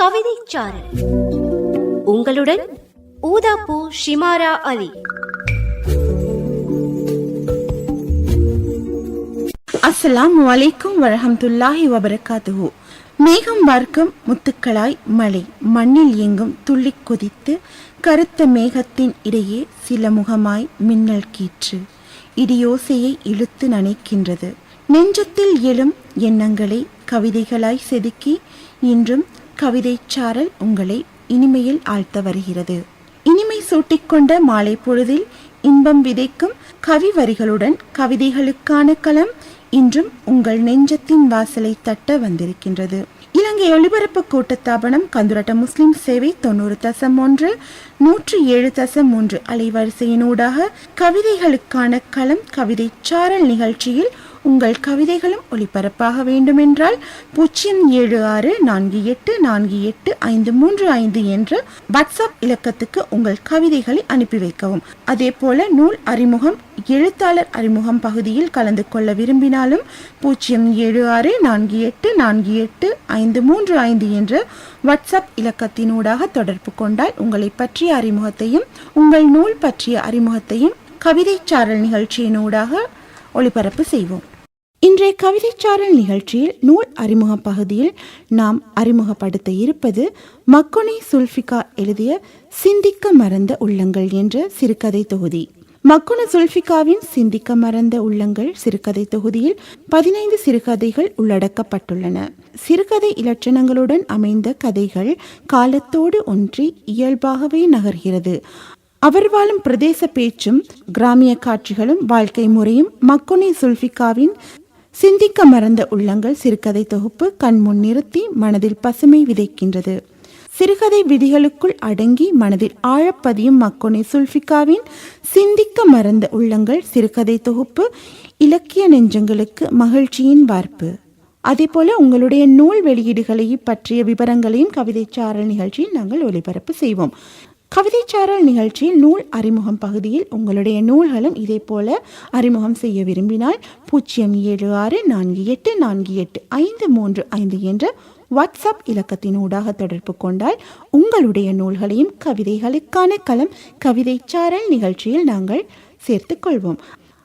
கவிதைச்சாரல் உங்களுடன் ஊதாப்பூ ஷிமாரா அலி. அஸ்லாம் அலைக்கும் வரஹம்துல்லாஹி வபரகாத்துஹு. மேகம் பார்க்கும் முத்துக்களாய் மழை மண்ணில் எங்கும் துள்ளிக் கொதித்து கருத்த மேகத்தின் இடையே சில முகமாய் மின்னல் கீற்று. இடியோசையை இழுத்து நனைக்கின்றது. நெஞ்சத்தில் எழும் எண்ணங்களை கவிதைகளாய் செதுக்கி இன்றும் கவிதை சாரல் உங்களை இனிமையில் ஆழ்த்த வருகிறது. இனிமை சூட்டிக்கொண்ட மாலை பொழுதில் இன்பம் விதைக்கும் கவி வரிகளுடன் கவிதைகளுக்கான களம் இன்றும் உங்கள் நெஞ்சத்தின் வாசலை தட்ட வந்திருக்கின்றது. இலங்கை ஒளிபரப்பு கூட்டத்தாபனம் கந்துரட்ட முஸ்லிம் சேவை தொண்ணூறு தசம் ஒன்று நூற்றி ஏழு தசம் மூன்று அலைவரிசையினூடாக கவிதைகளுக்கான களம் கவிதை சாரல் நிகழ்ச்சியில் உங்கள் கவிதைகளும் ஒளிபரப்பாக வேண்டுமென்றால் பூஜ்ஜியம் ஏழு ஆறு நான்கு எட்டு நான்கு எட்டு ஐந்து மூன்று ஐந்து என்ற வாட்ஸ்அப் இலக்கத்துக்கு உங்கள் கவிதைகளை அனுப்பி வைக்கவும். அதே போல நூல் அறிமுகம் எழுத்தாளர் அறிமுகம் பகுதியில் கலந்து கொள்ள விரும்பினாலும் பூஜ்ஜியம் ஏழு ஆறு நான்கு எட்டு நான்கு எட்டு ஐந்து மூன்று ஐந்து என்ற வாட்ஸ்அப் இலக்கத்தினூடாக தொடர்பு கொண்டால் உங்களை பற்றிய அறிமுகத்தையும் உங்கள் நூல் பற்றிய அறிமுகத்தையும் கவிதை சாரல் நிகழ்ச்சியினூடாக ஒளிபரப்பு செய்வோம். இன்றைய கவிதைச்சாரல் நிகழ்ச்சியில் நூல் அறிமுக பகுதியில் நாம் அறிமுகப்படுத்த இருப்பது மக்கொனி சுல்ஃபிகா எழுதிய சிந்திக்க மறந்த உள்ளங்கள் என்ற சிறுகதை தொகுதி. மக்குன சுல்ஃபிகாவின் சிந்திக்க மறந்த உள்ளங்கள் சிறுகதை தொகுதியில் பதினைந்து சிறுகதைகள் உள்ளடக்கப்பட்டுள்ளன. சிறுகதை இலட்சணங்களுடன் அமைந்த கதைகள் காலத்தோடு ஒன்றி இயல்பாகவே நகர்கிறது. அவர் வாழும் பிரதேச பேச்சும் கிராமிய காட்சிகளும் வாழ்க்கை முறையும் மக்குனி சுல்ஃபிகாவின் சிந்திக்க மறந்த உள்ளங்கள் சிறுகதை தொகுப்பு கண்முன் நிறுத்தி மனதில் பசுமை விதைக்கின்றது. சிறுகதை விதிகளுக்குள் அடங்கி மனதில் ஆழப்பதியும் மக்கோனை சுல்ஃபிகாவின் சிந்திக்க மறந்த உள்ளங்கள் சிறுகதை தொகுப்பு இலக்கிய நெஞ்சங்களுக்கு மகிழ்ச்சியின் வார்ப்பு அதேபோல உங்களுடைய நூல் வெளியீடுகளை பற்றிய விவரங்களையும் கவிதைச்சாரல் நிகழ்ச்சியில் நாங்கள் ஒளிபரப்பு செய்வோம். கவிதைச்சாரல் நிகழ்ச்சியில் நூல் அறிமுகம் பகுதியில் உங்களுடைய நூல்களும் இதே போல அறிமுகம் செய்ய விரும்பினால் பூஜ்ஜியம் ஏழு ஆறு நான்கு எட்டு நான்கு எட்டு ஐந்து மூன்று ஐந்து என்ற வாட்ஸ்அப் இலக்கத்தினூடாக தொடர்பு கொண்டால் உங்களுடைய நூல்களையும் கவிதைகளுக்கான களம் கவிதைச்சாரல் நிகழ்ச்சியில் நாங்கள் சேர்த்துக் கொள்வோம்.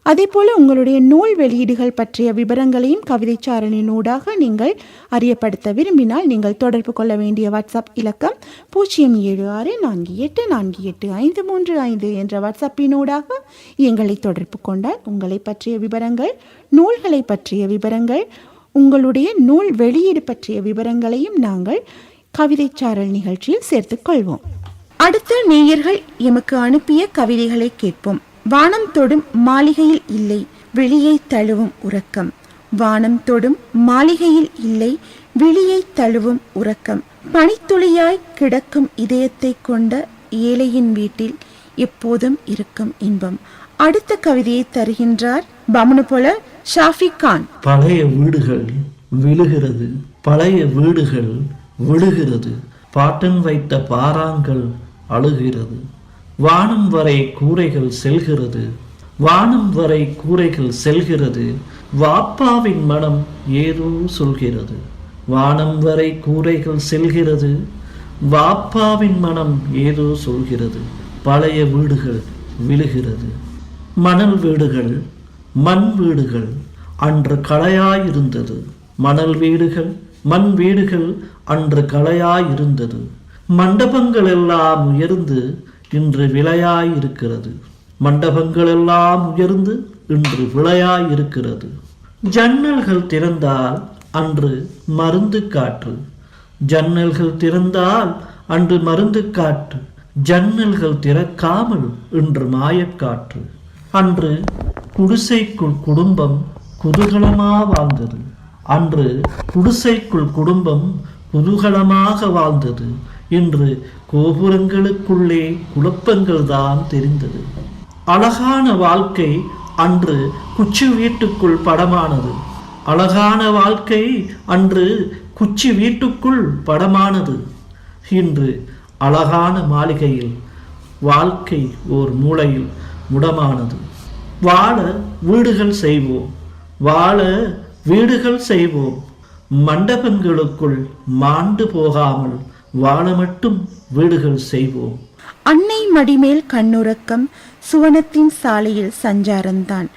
அதேபோல உங்களுடைய நூல் வெளியீடுகள் பற்றிய விவரங்களையும் கவிதைச்சாரலினூடாக நீங்கள் அறியப்படுத்த விரும்பினால் நீங்கள் தொடர்பு கொள்ள வேண்டிய வாட்ஸ்அப் இலக்கம் பூஜ்ஜியம் ஏழு ஆறு நான்கு எட்டு நான்கு எட்டு ஐந்து மூன்று ஐந்து என்ற வாட்ஸ்அப்பினூடாக எங்களை தொடர்பு கொண்டால் உங்களை பற்றிய விவரங்கள் நூல்களை பற்றிய விவரங்கள் உங்களுடைய நூல் வெளியீடு பற்றிய விவரங்களையும் நாங்கள் கவிதைச்சாரல் நிகழ்ச்சியில் சேர்த்துக்கொள்வோம் அடுத்த நேயர்கள் எமக்கு அனுப்பிய கவிதைகளை கேட்போம். வானம் தொடும் மாளிகையில் இல்லை வெளியை தழுவும் உறக்கம். வானம் தொடும் மாளிகையில் இல்லை விழியை தழுவும் உறக்கம். பனித்துளியாய் கிடக்கும் இதயத்தை கொண்ட ஏழையின் வீட்டில் எப்போதும் இருக்கும் இன்பம். அடுத்த கவிதையை தருகின்றார் பமனு போல ஷாஃபி கான். பழைய வீடுகள் விழுகிறது பழைய வீடுகள் விழுகிறது பாட்டன் வைத்த பாறாங்கள் அழுகிறது. வானம் வரை கூரைகள் செல்கிறது. வானம் வரை கூரைகள் செல்கிறது. வாப்பாவின் மனம் ஏதோ சொல்கிறது. வானம் வரை கூரைகள் செல்கிறது. வாப்பாவின் மனம் ஏதோ சொல்கிறது. பழைய வீடுகள் விழுகிறது. மணல் வீடுகள் மண் வீடுகள் அன்று களையாயிருந்தது. மணல் வீடுகள் மண் வீடுகள் அன்று களையாயிருந்தது. மண்டபங்கள் எல்லாம் உயர்ந்து இன்று விலையாயிருக்கிறது மண்டபங்கள் எல்லாம் உயர்ந்து இன்று விளையாயிருக்கிறது. ஜன்னல்கள் திறந்தால் அன்று மருந்து காற்று. ஜன்னல்கள் திறந்தால் அன்று மருந்து காற்று. ஜன்னல்கள் திறக்காமல் இன்று மாயக்காற்று அன்று குடிசைக்குள் குடும்பம் குதூகலமாக வாழ்ந்தது. அன்று குடிசைக்குள் குடும்பம் குதூகலமாக வாழ்ந்தது. இன்று கோபுரங்களுக்குள்ளே குழப்பங்கள் தான் தெரிந்தது. அழகான வாழ்க்கை அன்று குச்சி வீட்டுக்குள் படமானது. அழகான வாழ்க்கை அன்று குச்சி வீட்டுக்குள் படமானது. இன்று அழகான மாளிகையில் வாழ்க்கை ஓர் மூலையில் முடமானது. வாழ வீடுகள் செய்வோம். வாழ வீடுகள் செய்வோம். மண்டபங்களுக்குள் மாண்டு போகாமல் வாழ மட்டும் வீடுகள் செய்வோம். அன்னை மடிமேல் கண்ணுறக்கம் சுவனத்தின் சாலையில் சஞ்சாரம்தான்.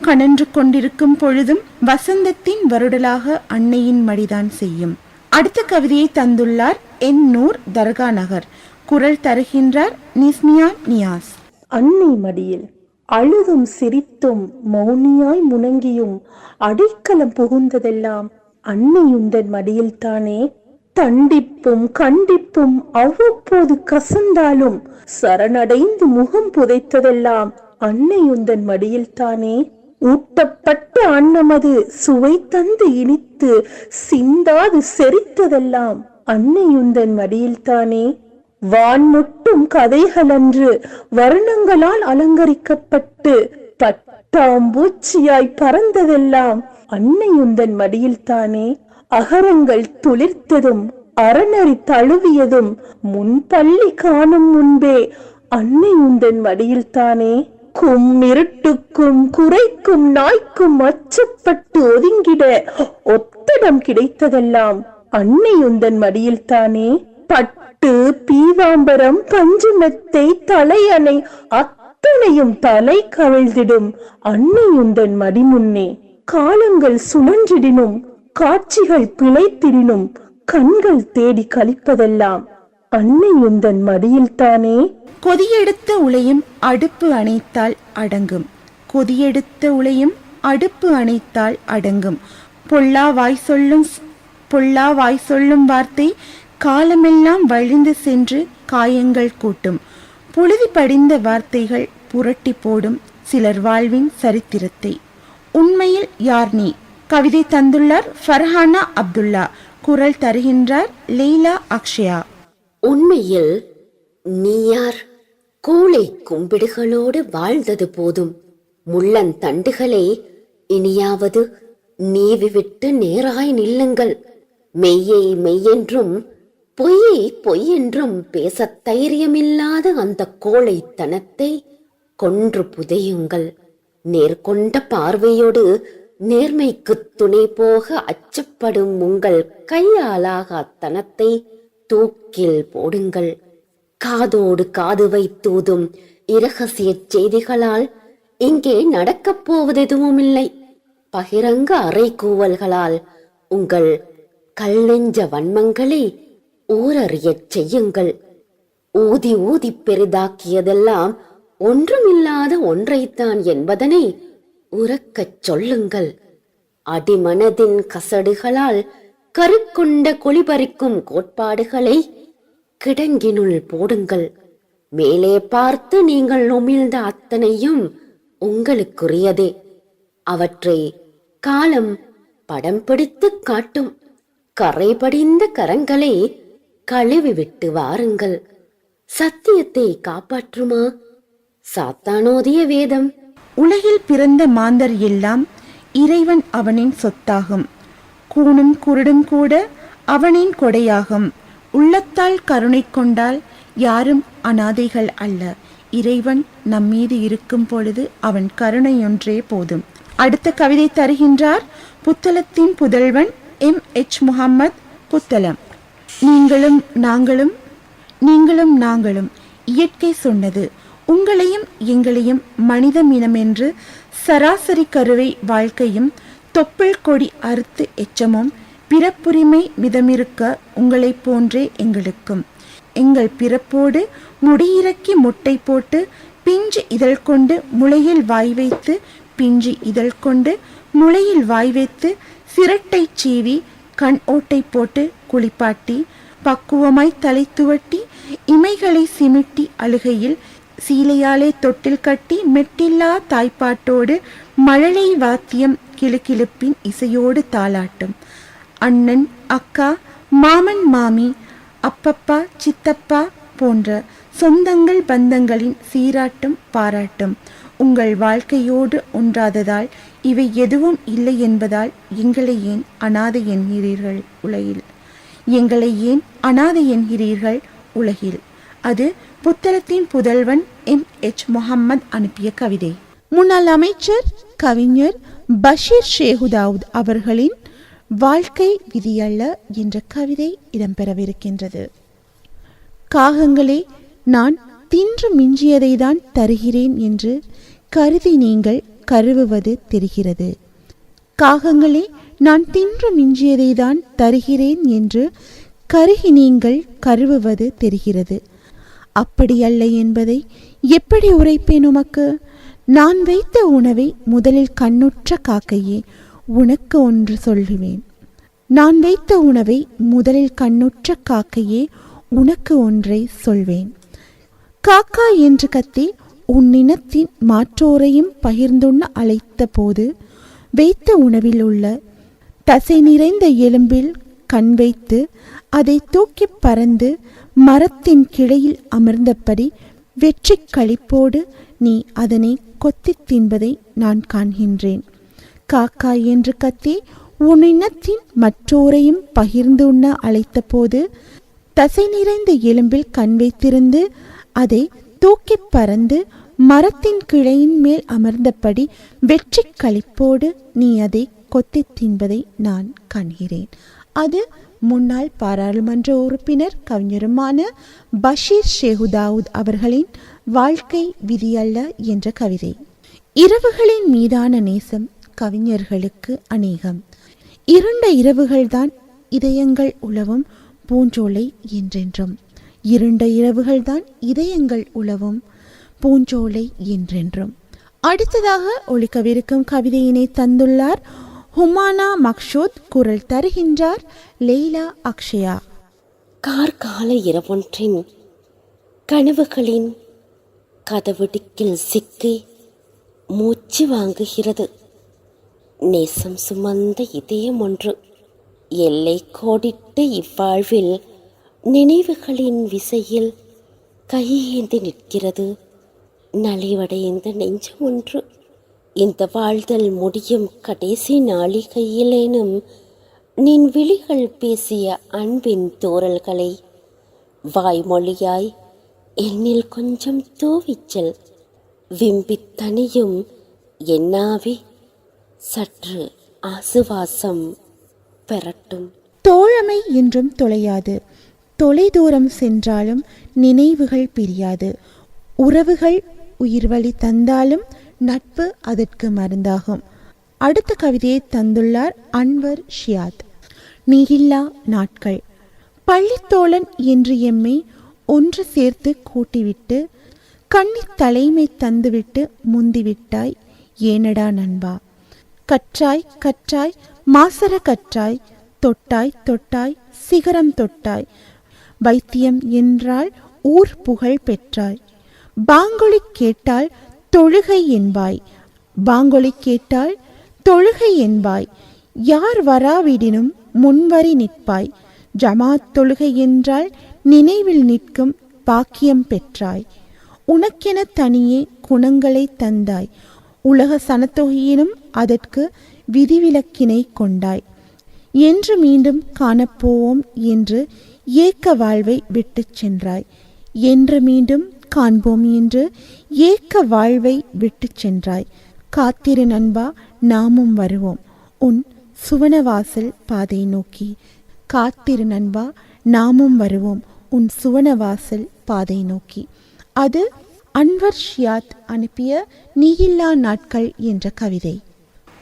கனன்று கொண்டிருக்கும் பொழுதும் வசந்தத்தின் வருடலாக அன்னையின் மடிதான் செய்யும். அடுத்த கவிதையை தந்துள்ளார் எண்ணூர் தர்கா நகர் குரல் தருகின்றார் நிஸ்மியா நியாஸ். அன்னை மடியில் அழுதும் சிரித்தும் மௌனியாய் முணங்கியும் அடைக்கலம் புகுந்ததெல்லாம் அன்னையுந்தன் மடியில் தானே தண்டிப்பும் கண்டிப்பும் அவ்வப்போது கசந்தாலும் சரணடைந்து முகம் புதைத்ததெல்லாம் அன்னையுந்தன் மடியில் தானே. ஊட்டப்பட்ட அன்னமது சுவை தந்து இனித்து சிந்தாது செரித்ததெல்லாம் அன்னையுந்தன் மடியில் தானே. வான்முட்டும் கதைகளன்று வர்ணங்களால் அலங்கரிக்கப்பட்டு பட்டாம்பூச்சியாய் பறந்ததெல்லாம் அன்னையுந்தன் மடியில் தானே. அகரங்கள் துளிர்த்ததும் அறநறி தழுவியதும் முன்பள்ளி காணும் முன்பே அன்னை உந்தன் மடியில் தானே. கும்மிருட்டுக்கும் குறைக்கும் நாய்க்கும் அச்சப்பட்டு ஒதுங்கிட ஒத்தடம் கிடைத்ததெல்லாம் அன்னை உந்தன் மடியில் தானே. பட்டு பீதாம்பரம் பஞ்சுமெத்தை தலையணை அத்தனையும் தலை கவிழ்ந்திடும் அன்னை உந்தன் மடி மடிமுன்னே காலங்கள் சுழன்றிடினும் காட்சிகள் பிழைத்திடினும் கண்கள் தேடி கழிப்பதெல்லாம் அன்னை உந்தன் மடியில் தானே கொதியெடுத்த உலையும் அடுப்பு அணைத்தால் அடங்கும். கொதியெடுத்த உலையும் அடுப்பு அணைத்தால் அடங்கும். பொல்லா வாய் சொல்லும் பொல்லா வாய் சொல்லும் வார்த்தை காலமெல்லாம் வழிந்து சென்று காயங்கள் கூட்டும். புழுதி படிந்த வார்த்தைகள் புரட்டி போடும் சிலர் வாழ்வின் சரித்திரத்தை. உண்மையில் யார் நீ? கவிதை தந்துள்ளார் ஃபர்ஹானா அப்துல்லா. குரல் தருகின்றார் லீலா அக்ஷயா. உண்மையில் நீ யார்? கூளை கும்பிடுகளோடு வாழ்ந்தது போதும். முள்ளந்தண்டுகளே இனியாவது நீவி விட்டு நேராய் நில்லுங்கள். மெய்யை மெய்யென்றும் பொய்யை பொய்யென்றும் பேச தைரியமில்லாத அந்த கோழைத்தனத்தை கொன்று புதையுங்கள். நேர்கொண்ட பார்வையோடு நேர்மைக்குத் துணை போக அச்சப்படும் உங்கள் கையாலாகாத்தனத்தை தூக்கில் போடுங்கள். காதோடு காது வைத்தூதும் இரகசிய செய்திகளால் இங்கே நடக்கப் போவது எதுவுமில்லை பகிரங்க அறைகூவல்களால் உங்கள் கல்லெஞ்ச வன்மங்களை ஊரறியச் செய்யுங்கள். ஊதி ஊதி பெரிதாக்கியதெல்லாம் ஒன்றுமில்லாத ஒன்றைத்தான் என்பதனை உறக்கச் சொல்லுங்கள். அடிமனதின் கசடுகளால் கருக்கொண்ட கொளிபறிக்கும் கோட்பாடுகளை கிடங்கினுள் போடுங்கள். மேலே பார்த்து நீங்கள் உமிழ்ந்த அத்தனையும் உங்களுக்குரியதே. அவற்றை காலம் படம் பிடித்துக் காட்டும். கரைபடிந்த கரங்களை கழுவி விட்டு வாருங்கள். சத்தியத்தை காப்பாற்றுமா? சாத்தானோதிய வேதம் உலகில் பிறந்த மாந்தர் எல்லாம் இறைவன் அவனின் சொத்தாகும். கூணும் குருடும் கூட அவனின் கொடையாகும். உள்ளத்தால் கருணை கொண்டால் யாரும் அனாதைகள் அல்ல. இறைவன் நம்மீது இருக்கும் பொழுது அவன் கருணையொன்றே போதும். அடுத்த கவிதை தருகின்றார் புத்தளத்தின் புதல்வன் எம். எச். முகம்மது புத்தளம் நீங்களும் நாங்களும் நீங்களும் நாங்களும் இயற்கை சொன்னது உங்களையும் எங்களையும் மனிதம் இனமென்று சராசரி கருவை வாழ்க்கையும் தொப்புள் கொடி அறுத்து எச்சமும் பிறப்புரிமை மிதமிருக்க உங்களைப் போன்றே எங்களுக்கும். எங்கள் பிறப்போடு முடியிறக்கி முட்டை போட்டு பிஞ்சு இதழ் கொண்டு முளையில் வாய் வைத்து பிஞ்சு இதழ் கொண்டு முளையில் வாய் வைத்து சிரட்டை சீவி கண் ஓட்டை போட்டு குளிப்பாட்டி பக்குவமாய் தலை துவட்டி இமைகளை சிமிட்டி அழுகையில் சீலையாலே தொட்டில் கட்டி மெட்டில்லா தாய்ப்பாட்டோடு மழலை வாத்தியம் கிளுக்கிழுப்பின் இசையோடு தாளாட்டும். அண்ணன் அக்கா மாமன் மாமி அப்பப்பா சித்தப்பா போன்ற சொந்தங்கள் பந்தங்களின் சீராட்டும் பாராட்டும். உங்கள் வாழ்க்கையோடு ஒன்றாததால் இவை எதுவும் இல்லை என்பதால் எங்களை ஏன் அனாதை என்கிறீர்கள் உலகில்? எங்களை ஏன் அனாதை என்கிறீர்கள் உலகில்? அது புத்தளத்தின் புதல்வன் எம். எச். முகம்மது அனுப்பிய கவிதை. முன்னாள் அமைச்சர் கவிஞர் பஷீர் ஷேகுதாவுத் அவர்களின் வாழ்க்கை விதியல்ல என்ற கவிதை இடம்பெறவிருக்கின்றது. காகங்களே நான் தின்று மிஞ்சியதை தான் தருகிறேன் என்று கருதி நீங்கள் கருவுவது தெரிகிறது. காகங்களே நான் தின்று மிஞ்சியதை தான் தருகிறேன் என்று கருகி நீங்கள் கருவுவது தெரிகிறது. அப்படியல்ல என்பதை எப்படி உரைப்பேன் உமக்கு? நான் வைத்த உணவை முதலில் கண்ணுற்ற காக்கையே உனக்கு ஒன்று சொல்லுவேன். நான் வைத்த உணவை முதலில் கண்ணுற்ற காக்கையே உனக்கு ஒன்றை சொல்வேன். காக்கா என்று கத்தி உன் இனத்தின் மாற்றோரையும் பகிர்ந்துண்ண அழைத்த போது வைத்த உணவில் உள்ள தசை நிறைந்த எலும்பில் கண் வைத்து அதை தூக்கிப் பறந்து மரத்தின் கிளையில் அமர்ந்தபடி வெற்றி களிப்போடு நீ அதனை கொத்தித் தின்பதை நான் காண்கின்றேன். காக்கா என்று கத்தி உன் இனத்தின் மற்றோரையும் பகிர்ந்து உண்ண அழைத்தபோது தசை நிறைந்த எலும்பில் கண் வைத்திருந்து அதை தூக்கிப் பறந்து மரத்தின் கிளையின் மேல் அமர்ந்தபடி வெற்றி களிப்போடு நீ அதை கொத்தித் தின்பதை நான் காண்கிறேன். அது முன்னாள் பாராளுமன்ற உறுப்பினர் கவிஞருமான பஷீர் ஷேகுதாவுத் அவர்களின் வாழ்க்கை விதியல்ல என்ற கவிதை. இரவுகளின் மீதான நேசம் கவிஞர்களுக்கு அநேகம். இருண்ட இரவுகள்தான் இதயங்கள் உழவும் பூஞ்சோலை என்றென்றும். இருண்ட இரவுகள்தான் இதயங்கள் உழவும் பூஞ்சோலை என்றென்றும். அடுத்ததாக ஒழிக்கவிருக்கும் கவிதையினை தந்துள்ளார் ஹுமானா மக்ஷூத் குரல் தருகின்றார் லெய்லா அக்ஷயா. கார்கால இரவொன்றின் கனவுகளின் கதவடிக்கில் சிக்கி மூச்சு வாங்குகிறது. நேசம் சுமந்த இதயம் ஒன்று. எல்லை கோடிட்ட இவ்வாழ்வில் நினைவுகளின் விசையில் கையேந்தி நிற்கிறது. நலிவடைந்த நெஞ்சம் ஒன்று. இந்த வாழ்தல் முடியும் கடைசி நாளிகையிலேனும் நின் விழிகள் பேசிய அன்பின் தோரல்களை வாய்மொழியாய் என்னில் கொஞ்சம் தூவிச்சல் விம்பித் தனியும் என்னாவே? சற்று ஆசுவாசம் பெறட்டும். தோழமை என்றும் தொலையாது. தொலைதூரம் சென்றாலும் நினைவுகள் பிரியாது. உறவுகள் உயிர்வழி தந்தாலும் நட்பு அதற்கு மருந்தாகும். அடுத்த கவிதையை தந்துள்ளார் அன்வர் ஷியாத். நீகில்லா நாட்கள். பள்ளித்தோழன் என்று எம்மை ஒன்று சேர்த்து கூட்டிவிட்டு கண்ணி தலைமை தந்துவிட்டு முந்திவிட்டாய் ஏனடா நண்பா? கற்றாய் கற்றாய் மாசர கற்றாய் தொட்டாய் தொட்டாய் சிகரம் தொட்டாய். வைத்தியம் என்றால் ஊர் புகழ் பெற்றாய். பாங்கொலி கேட்டால் தொழுகை என்பாய். பாங்கொலி கேட்டால் தொழுகை என்பாய். யார் வராவிடினும் முன்வரி நிற்பாய். ஜமாத் தொழுகை என்றால் நினைவில் நிற்கும் பாக்கியம் பெற்றாய். உனக்கென தனியே குணங்களை தந்தாய். உலக சனத்தொகையினும் அதற்கு விதிவிலக்கினை கொண்டாய். என்று மீண்டும் காணப்போவோம் என்று ஏக்க வாழ்வை விட்டுச் சென்றாய். என்று மீண்டும் காண்போம் என்று ஏக்க வாழ்வை விட்டுச் சென்றாய். காத்திரு நண்பா நாமும் வருவோம். உன் சுவனவாசல் பாதை நோக்கி. காத்திரு நண்பா நாமும் வருவோம். உன் சுவனவாசல் பாதை நோக்கி. அது அன்வர் ஷியாத் அனுப்பிய நீயில்லா நாட்கள் என்ற கவிதை.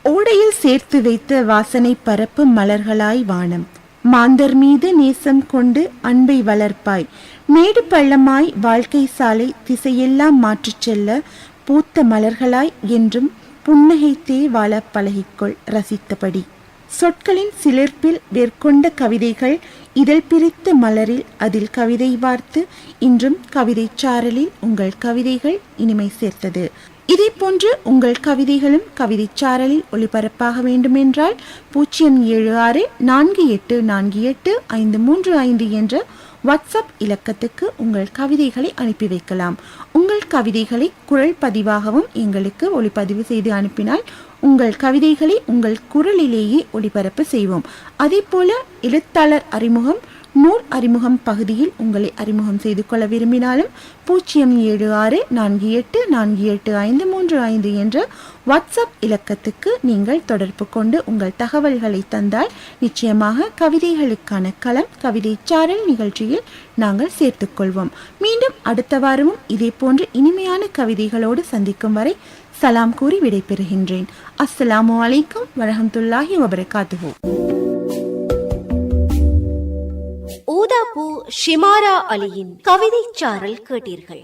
ஓடையில் சேர்த்து வைத்த வாசனை பரப்பு மலர்களாய் வானம். மாந்தர் மீது நேசம் கொண்டு அன்பை வளர்ப்பாய். மேடு பள்ளமாய் வாழ்க்கை சாலை திசையெல்லாம் மாற்றிச் செல்ல பூத்த மலர்களாய் என்றும் புன்னகைத்தே வாழ பழகிக்கொள் ரசித்தபடி. சொற்களின் சிலிர்ப்பில் வேர்கொண்ட கவிதைகள் இதழ் பிரித்த மலரில் அதில் கவிதை வார்த்து இன்றும் கவிதை சாரலில் உங்கள் கவிதைகள் இனிமை சேர்த்தது. இதே போன்று உங்கள் கவிதைகளும் கவிதை சாரலில் ஒளிபரப்பாக வேண்டுமென்றால் பூஜ்ஜியம் ஏழு ஆறு நான்கு எட்டு நான்கு எட்டு ஐந்து மூன்று ஐந்து என்ற வாட்ஸ்அப் இலக்கத்துக்கு உங்கள் கவிதைகளை அனுப்பி வைக்கலாம். உங்கள் கவிதைகளை குரல் பதிவாகவும் எங்களுக்கு ஒளிப்பதிவு செய்து அனுப்பினால் உங்கள் கவிதைகளை உங்கள் குரலிலேயே ஒளிபரப்பு செய்வோம். அதே போல எழுத்தாளர் அறிமுகம் நூல் அறிமுகம் பகுதியில் உங்களை அறிமுகம் செய்து கொள்ள விரும்பினாலும் பூஜ்ஜியம் ஏழு ஆறு நான்கு எட்டு நான்கு எட்டு ஐந்து மூன்று ஐந்து என்ற வாட்ஸ்அப் இலக்கத்துக்கு நீங்கள் தொடர்பு கொண்டு உங்கள் தகவல்களை தந்தால் நிச்சயமாக கவிதைகளுக்கான களம் கவிதை சாரல் நிகழ்ச்சியில் நாங்கள் சேர்த்துக்கொள்வோம் மீண்டும் அடுத்த வாரமும் இதே போன்ற இனிமையான கவிதைகளோடு சந்திக்கும் வரை சலாம் கூறி விடைபெறுகின்றேன். அஸ்ஸலாமு அலைக்கும் வரஹமத்துல்லாஹி வபரகாத்துஹு. ஊதாப்பூ ஷிமாரா அலியின் கவிதை சாரல் கேட்டீர்கள்.